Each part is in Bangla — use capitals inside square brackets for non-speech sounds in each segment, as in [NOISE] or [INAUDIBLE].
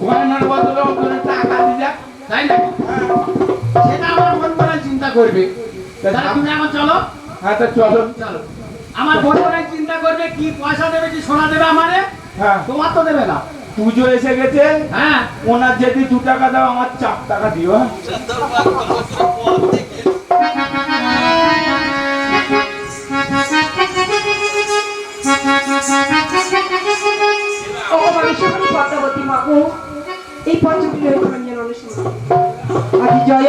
গয়নার বদলে ওখানে টাকা দিয়ে তাই নাকি সেটা আমার মন করে চিন্তা করবে তাহলে তুমি আমার চলো হ্যাঁ। তা চলো চলো আমার মন করে চিন্তা করবে কি পয়সা দেবে কি সোনা দেবে আমারে হ্যাঁ। তোমার তো দেবে না পুজো এসে গেছে হ্যাঁ ওনার যদি দু টাকা দাও আমার চার টাকা দিও হ্যাঁ? পদ্মাবতী মাগো এই পঞ্চমী হয়ে যেন অনুষ্ঠিত আদি জয়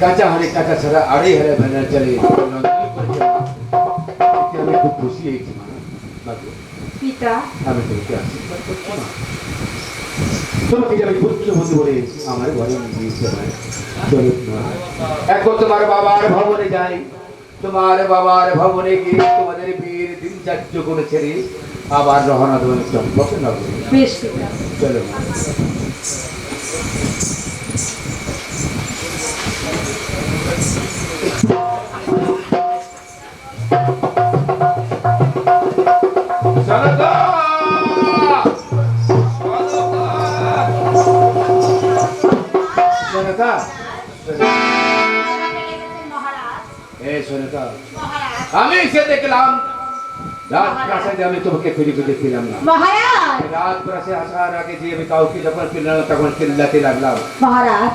কাঁচা হাড়ে কাঁচা ছাড়া আড়াই হারে ভেড়ার চালে আমি খুব খুশি হয়েছি মা। বাবু, পিতা। আমি তোমাকে আশীর্বাদ করছি তোমাকে যে আমি বলে আমার ঘরে। এখন তোমার বাবার ভবনে যাই। তোমার বাবার ভবনে গিয়ে তোমাদের দিন আবার রহনা দেবেন চম্পক নগরে। চলো আমি সে দেখলাম রাত আমি তোমাকে খুঁজে খুঁজে ছিলাম না মহারাজ। রাত প্রাসাদে আসার আগে যে আমি কাউকে যখন পেলাম তখন চিল্লাতে লাগলাম।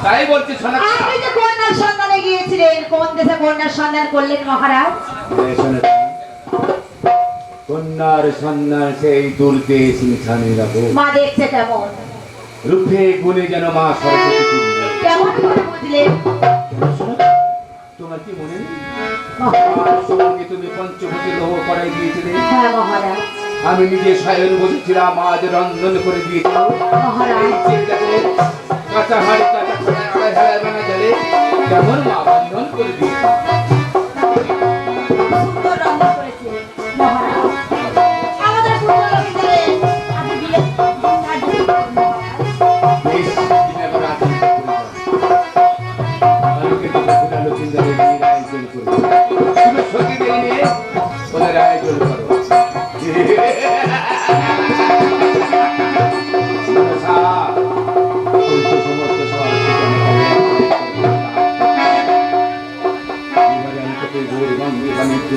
তাই বলছি সোনাকা আপনি যে কন্যার সন্ধানে গিয়েছিলেন কোন দেশে কন্যার সন্ধান করলেন মহারাজ? এ সোনাকা কন্যার সন্ন্যাস সেই দুর্দেশ মিছানে রাখো মা দেখতে কেমন? রূপে গুণে যেন মা সরস্বতী তুল্য। কেমন করে সোনাকা, তোমার কি মনে নেই? সঙ্গে তুমি পঞ্চবতী লোহ করাই দিয়েছিলে। হ্যাঁ মহারাজ। আমি নিজে সায়ন বসেছিলাম আজ রন্ধন করে দিয়েছিলাম কাঁচা হাড়ি কাঁচা জলে কেমন মা বন্ধন করে দিয়েছে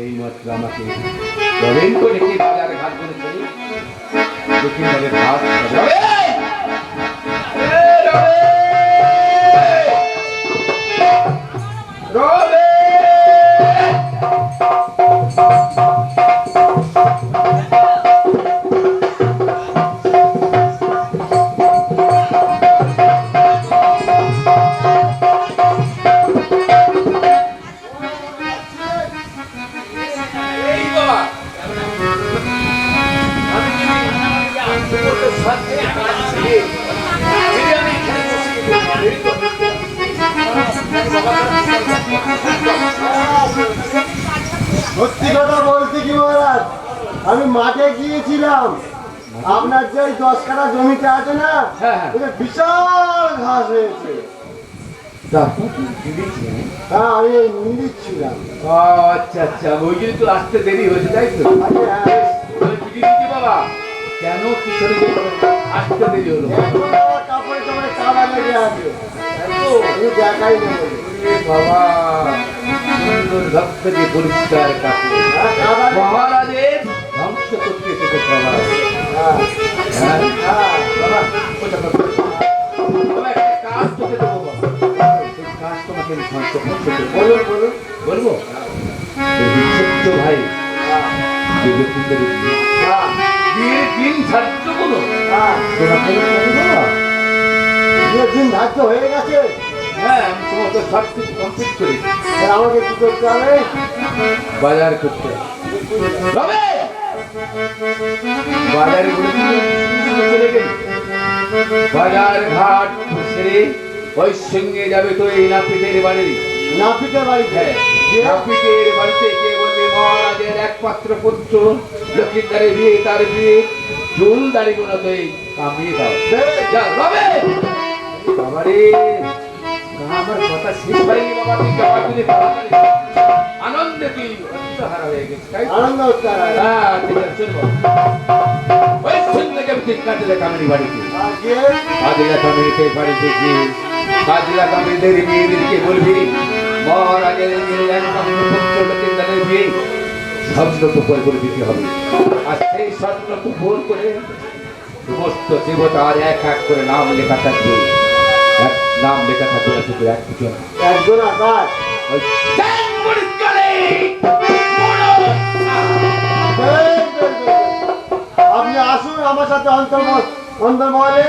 এই মাত্র আমাকে রবীন করে কি ঘাট করে দক্ষিণ দক্ষিণবারের ঘাট জমিটা আছে না হ্যাঁ, হ্যাঁ। বিশাল ঘাস হয়েছে? হ্যাঁ আমি নিচ্ছিলাম আচ্ছা আচ্ছা ওই জন্য তো আসতে দেরি হয়েছে তাই তো? বাবা। কেন কি আসতে দেরি হলো। কাপড়ে টাপড়ে কাদা লেগে আছে। দেখাই বাবা সুন্দর পরিষ্কার কাপড়। মহারাজের ধ্বংস করতে এসেছে বাবা। হ্যাঁ গেছে হ্যাঁ আমি সমস্ত সব কিছু কমপ্লিট আমাকে কি করতে হবে বাজার করতে হবে। বাজারে ঘাট ওই সঙ্গে যাবে তো এই নাপিতের বাড়ি? নাপিতের বাড়িতে? হ্যাঁ, নাপিতের বাড়িতে বলবে মহারাজের একমাত্র পুত্র বিয়ে তার বিয়ে। চুল দাড়ি গুলো তো এই কামিয়ে দাও বাবারে আমার কথা শেষ হয়নি বাবা তুই আনন্দে তুই হয়ে গেছিস আনন্দ হ্যাঁ, ঠিক আছে। ওই তুই কাজলা কামিনী বাড়িতে। কাজলা কামিনীতে বাড়িতে গিয়ে কামিনীদের মেয়েদেরকে বলবি, একমাত্র পুত্র লক্ষিন্দরের বিয়ে স্বর্ণ করে দিতে হবে। আর সেই স্বর্ণ টুকর করে সমস্ত দেবতার এক এক করে নাম লেখা থাকবে। এক নাম লেখা থাকবে না শুধু একজন একজন আকাশ। আপনি আসুন আমার সাথে অন্তর্মহলে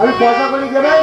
আমি পয়সা করে দেবেন।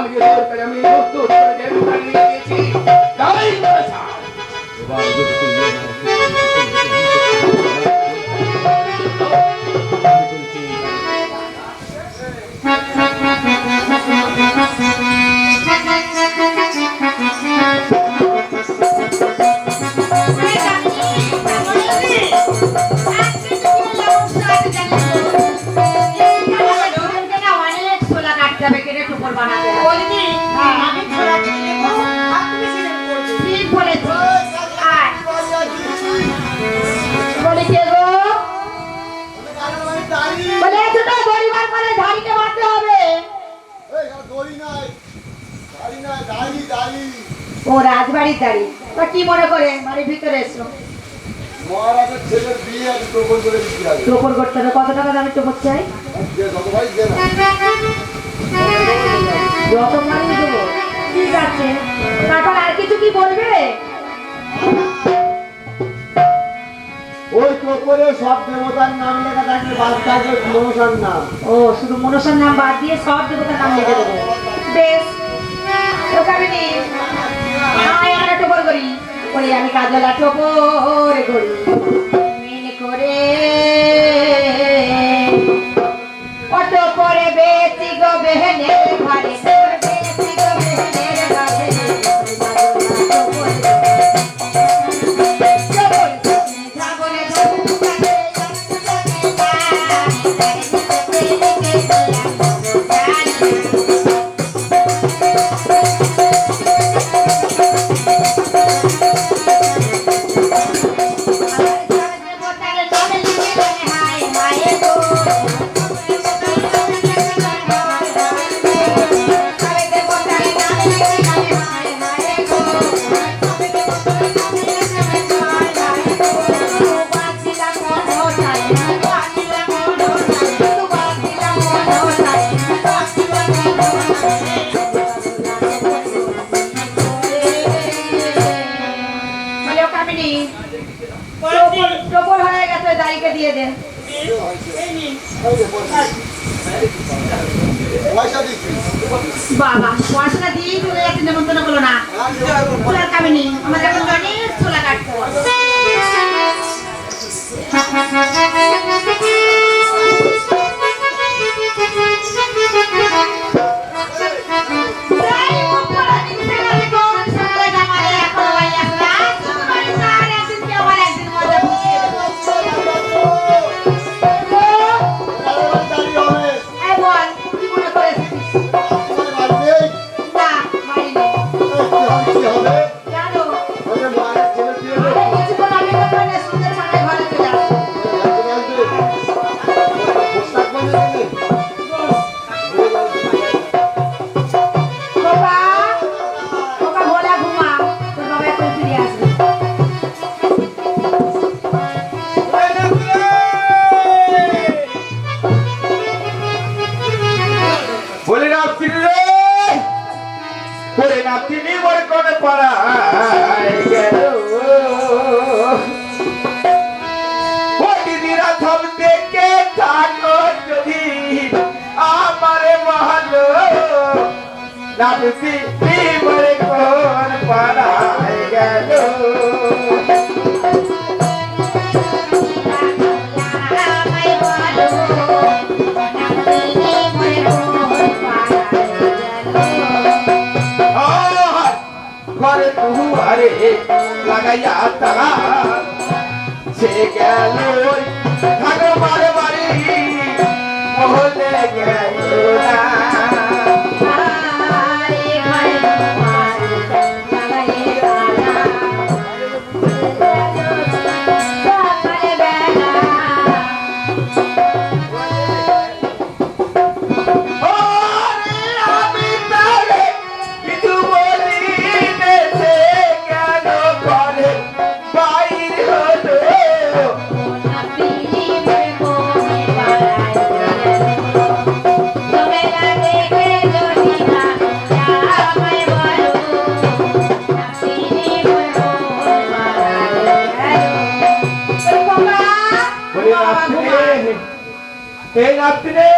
আমি ও রাজবাড়ির দাঁড়ি। তা কি মনে করে? বাড়ির ভিতরে এসো টোপর করতে হবে। কত টাকা দামের টোপর চাই? যত দেবো। ঠিক আছে। তারপর আর কিছু কি বলবে? ওই টোপরে সব দেবতার নাম লেখা থাকবে। বাদ থাকবে মনসার নাম। ও শুধু মনসার নাম বাদ দিয়ে সব দেবতার নাম লিখে দেবো। বেশ। করি। আমি কাজলা টোপর মেনে করে নাচতি মনে কোন পাড়ায় গেল। ঘরে তুহু বাড়ি মহলে গেল এই নাচতে রে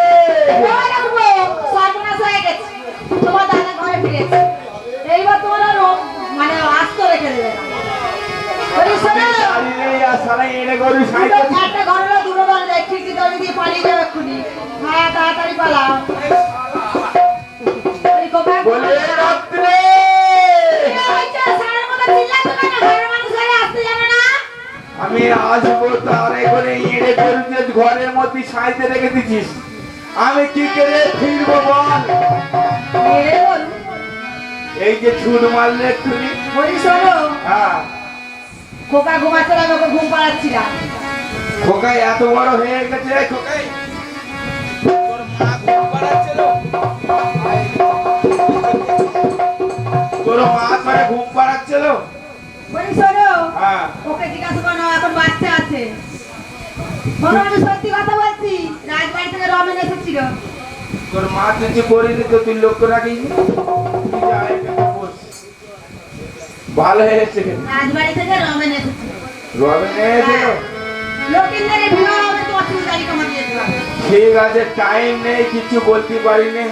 এইবার তোমার মানে আস্ত রেখে দেবে একটা ঘর দুটো যায়, খিড়কি দরজা পালিয়ে যাবে এক্ষুনি। হ্যাঁ, তাড়াতাড়ি পালাও। সাইতে রেখে দিছিস আমি কি করে ফিরবো বল? এই যে ছুট মারলে তুমি? বলি, শোনো, হ্যাঁ। খোকা ঘুমাচ্ছে না, আমি ওকে ঘুম পাড়াচ্ছিলাম। খোকাই এত বড় হয়ে গেছে রে খোকাই। তোর মা ঘুম পাড়াচ্ছিল। তোর মা তোরে ঘুম পাড়াচ্ছিল? বলি, শোনো, হ্যাঁ। ওকে জিজ্ঞাসা করো, এখন বাচ্চা আছে। বাবা, আমি সত্যি কথা বলছি। রাজবাড়ি থেকে রমেন এসেছিল। তোর মা কিছু করিনি তো তুই লক্ষ্য রাখিস তুই যা এখানে বস। ভালো হয়েছে রাজবাড়ি থেকে রমেন এসেছিল। রবিন এসেছিল? লকিন্দারে বিবাহ হবে তো অসুবিধা তারিখ আমার ঠিক আছে টাইম নেই কিছু বলতে পারিনি।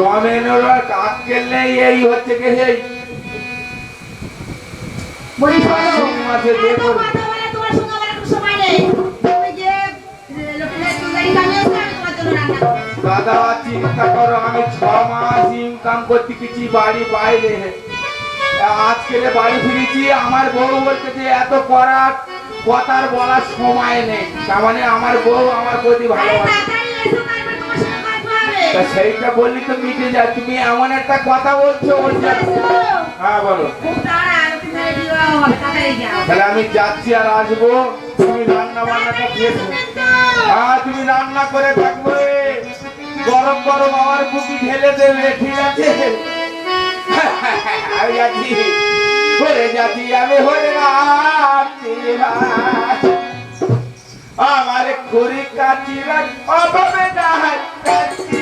রমেনের আর কাকের নেই এই হচ্ছে কি শোনো মাসে দাদা চিন্তা করো আমি ছ মাস ইনকাম করতে কিছু বাড়ি বাইরে। আজকে বাড়ি ফিরেছি আমার বউ বলতে যে এত করার কথার বলার সময় নেই। তার মানে আমার বউ আমার প্রতি ভালোবাসে। সেইটা বললি তো মিটে যায়। তুমি এমন একটা কথা বলছো হ্যাঁ বলো। তাহলে আমি যাচ্ছি আর আসব। তুমি রান্না বান্নাটা খেয়েছো হ্যাঁ তুমি রান্না করে থাকবে। গরম গরম আমার বুকি ঢেলে দেবে ঠিক আছে? আমি যাচ্ছি যাচ্ছি আমি আমার খড়ি কাটি রাখ অভাবে নাচি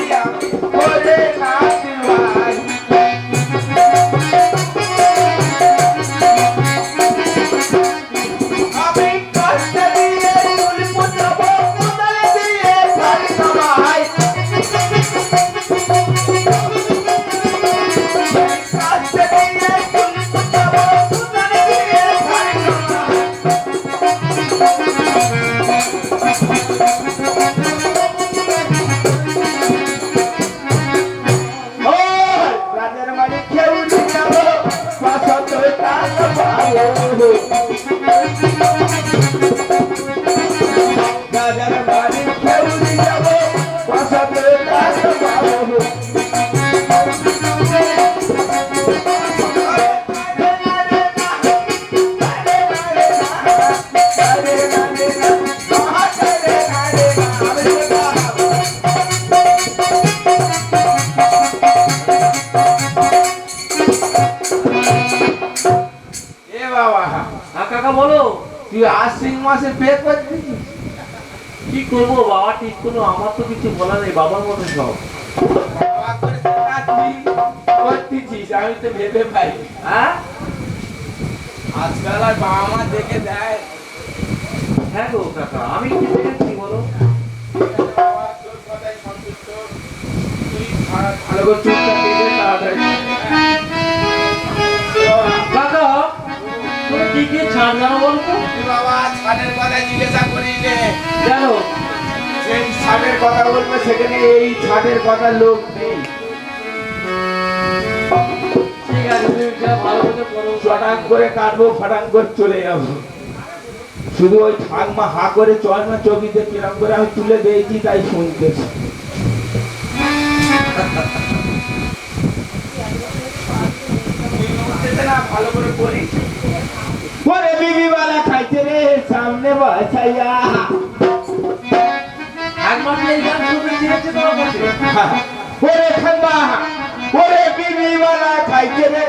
বাবা হ্যাঁ কাকা বলো তুই আশ্বিন মাসে পে করছিস কি করব বাবা? ঠিক করল আমার তো কিছু বলা নেই বাবার মতো সব। আমি তো ভেবে পাই হ্যাঁ? আজকাল আর বাবা মা দেখে দেয়। হ্যাঁ গো কাকা আমি কি দেখেছি বলো? ভালো করে চুপটা তাড়াতাড়ি। কি ছাড় বলতো। তুই বাবা ছাদের কথা জিজ্ঞাসা করিলে। জানো সেই ছাদের কথা বলবে সেখানে এই ছাদের কথা লোক নেই। ঠিক আছে ভালো করে করো করে কাটবো ফাটাং করে চলে যাব। শুধু ওই ঠাকমা হা করে চল না চকিতে কিরম করে আমি তুলে দিয়েছি তাই শুনতেছি। [LAUGHS] ভালো করে করি ওরে বিবি বালা খাইছে রে সামনে বসাইয়া। ওরে খাম্বা ওরে বিবি বালা খাইছে রে।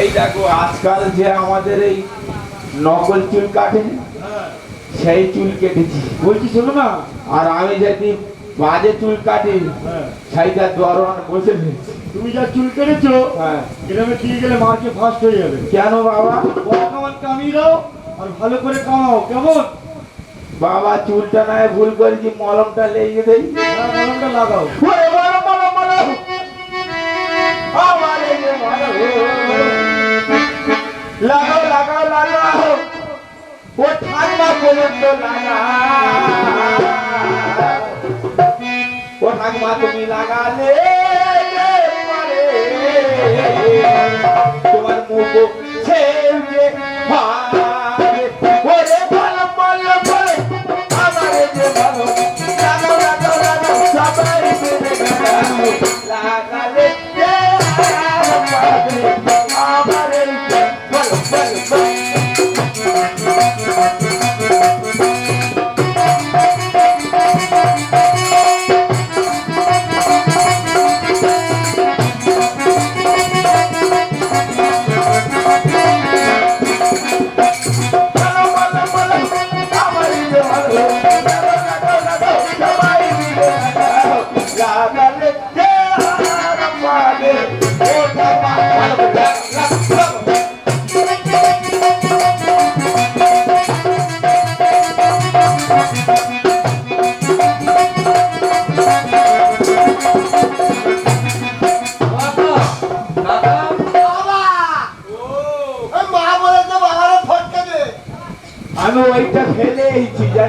এই দেখো আজকাল যে আমাদের এই নকল চুল কাটে সেই চুল কেটেছি। বলছি শোনো না। আর আমি যদি বাজে চুল কাটি হ্যাঁ, সেইটা দরওয়ান বসে তুমি যা চুল কেটেছো হ্যাঁ। গ্রামে দিয়ে গেলে মার্কে ফার্স্ট হয়ে যাবে। কেন বাবা? বড় কামান কামিয়ে দাও আর ভালো করে কামাও কেমন? বাবা চুলটা নয় ভুল করেছি মলমটা লেগে দেই। হ্যাঁ কলমটা লাগাও। মলম, মলম, মলম। আমার এই মলম। লাগাও লাগাও লাগাও ও ঠান্ডা পর্যন্ত ও ঠাকুমা তুমি লাগালে তোমার। মুখ ছেড়ে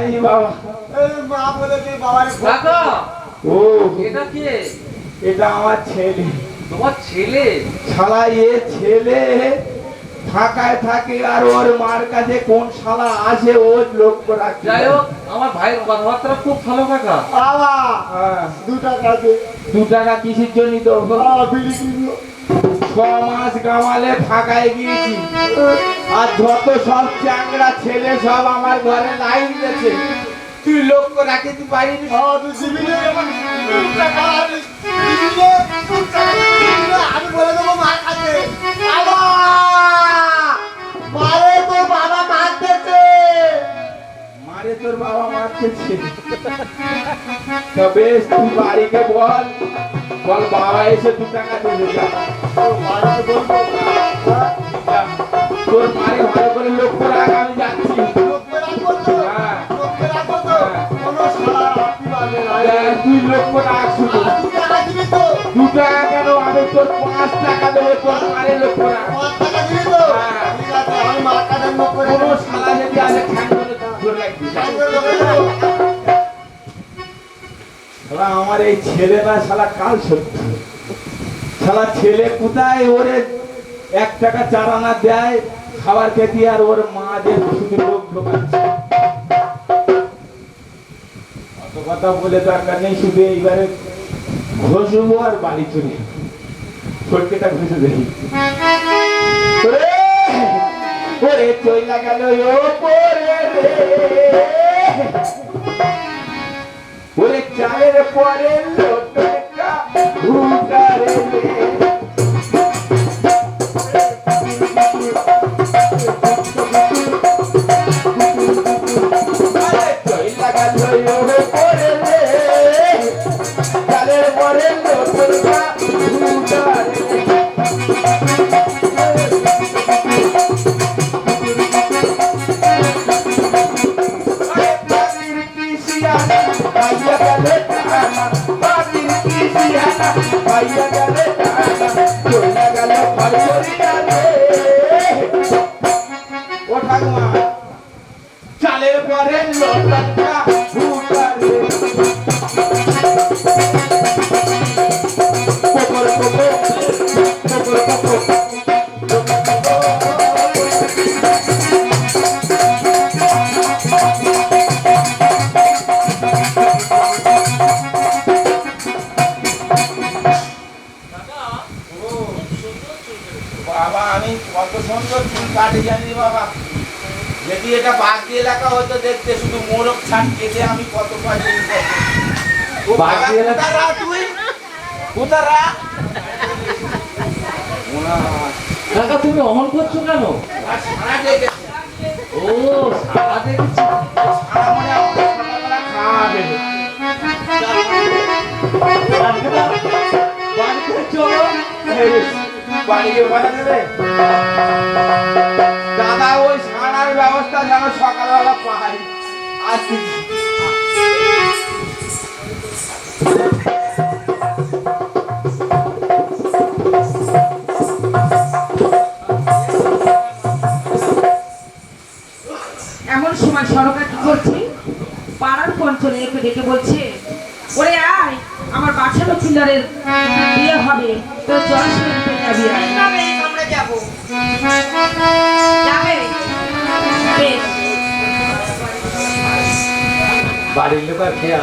এসেছি বাবা। এই মা বলেছে বাবারে কাকা ও। এটা কে? এটা আমার ছেলে। তোমার ছেলে? শালা এ ছেলে ফাঁকায় থাকে আর ওর মার কাছে কোন শালা আসে ওর লক্ষ্য রাখি। যাই হোক আমার ভাইয়ের কথাবার্তা খুব ভালো কাকা বাবা হ্যাঁ, দু টাকা দু। টাকা কিসের জন্য তো বিড়ি কিনবো। ছ মাস গামালে ফাঁকায় গিয়েছি। আর যত সব চ্যাংড়া ছেলে সব আমার ঘরে লাইন দিয়েছে। তুই লক্ষ্য রাখিতে পারিনি। তোর আমি বলে দেবো মার কাছে। বাবা! মারে তোর বাবা মারতেছে। মারে তোর বাবা মারতেছে। তবে তুই বাড়িকে বল। বল, বাবা এসে দু টাকা দেবে যা। তোর মারে ভালো করে লক্ষ্য রাখ, আমি যাচ্ছি তুই টাকা দিবি তো? দু টাকা কেন আমি তোর পাঁচ টাকা দেবো, তোর মারে মুখ করে কোনো। শালা যদি আসে ঠ্যাং ধরে ধরে রাখবি লোকে। শালা, আমার এই ছেলেটা শালা কাল সত্যি? শালা ছেলে কোথায়? ওরে এক টাকা চার আনা দেয়, খাবার খেতে, আর ওর মা যে শুধু লোক ঢোকাচ্ছে। অত কথা বলে দরকার নেই, শুধু এইবারে ঘষবো আর বাড়ি চলে। ফটকেটা ঘষে দেখি। ওরে চইলা গেল ওপরে রে চায়ের পরে লোটকা উগারে ও ঠাকুমা। চালের পরে লোটাকা এলাকা হতো দেখতে শুধু মোরগ ছাট কেটে আমি কত বাগদি তুই? কোথারা? কাকা তুমি অমন করছ কেন? ও সারা দেখেছি? দেবে ডেকে বলছে ওরে আয় আমার বাচ্চা লক্ষ্মীদারের বিয়ে হবে তো শুনতে যাবি বাড়ির লোক আর খেয়ে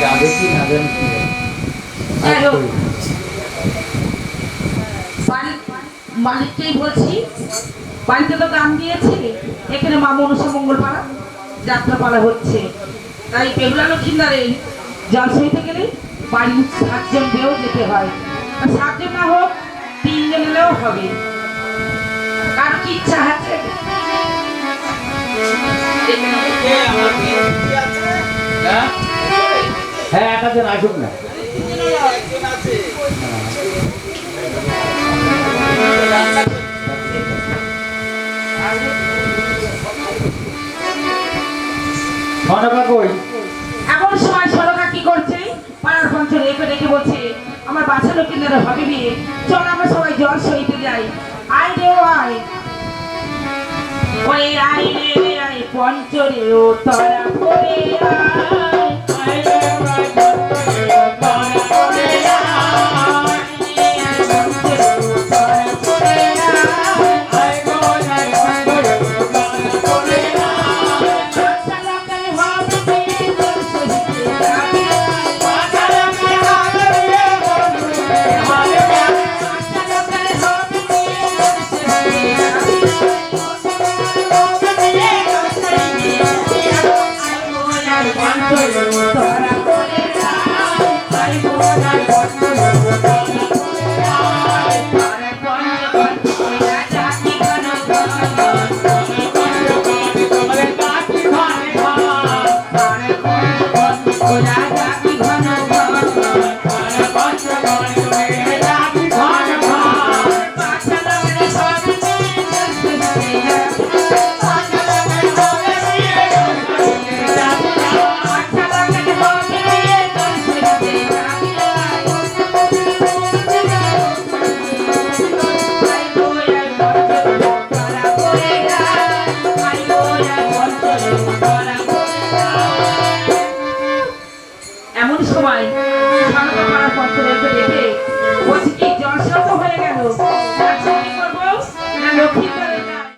যাবে কি না জানি কি? বাড়ি- মালিককেই বলছি বাড়িতে তো গান দিয়েছে এখানে মা মনসা মঙ্গল পাড়া যাত্রা পালা হচ্ছে। তাই বেহুলা লক্ষ্মীদারের জল সইতে গেলে বাড়ির সাতজন বেও যেতে হয়। আর সাতজন না হোক তিনজন এলেও হবে। কার কি ইচ্ছা আছে? হ্যাঁ হ্যাঁ এক হাজার আসুক না। সনকা কই এমন সময় সরকার কি করছে? পাড়ার পঞ্চল রেখে রেখে বলছে, আমার বাচ্চা লক্ষ্মীদারের হবে বিয়ে চল আমরা সবাই জল সইতে যাই। আয় রে আয়। ওরে আয় রে, আয় পঞ্চরে ও তরা আয়।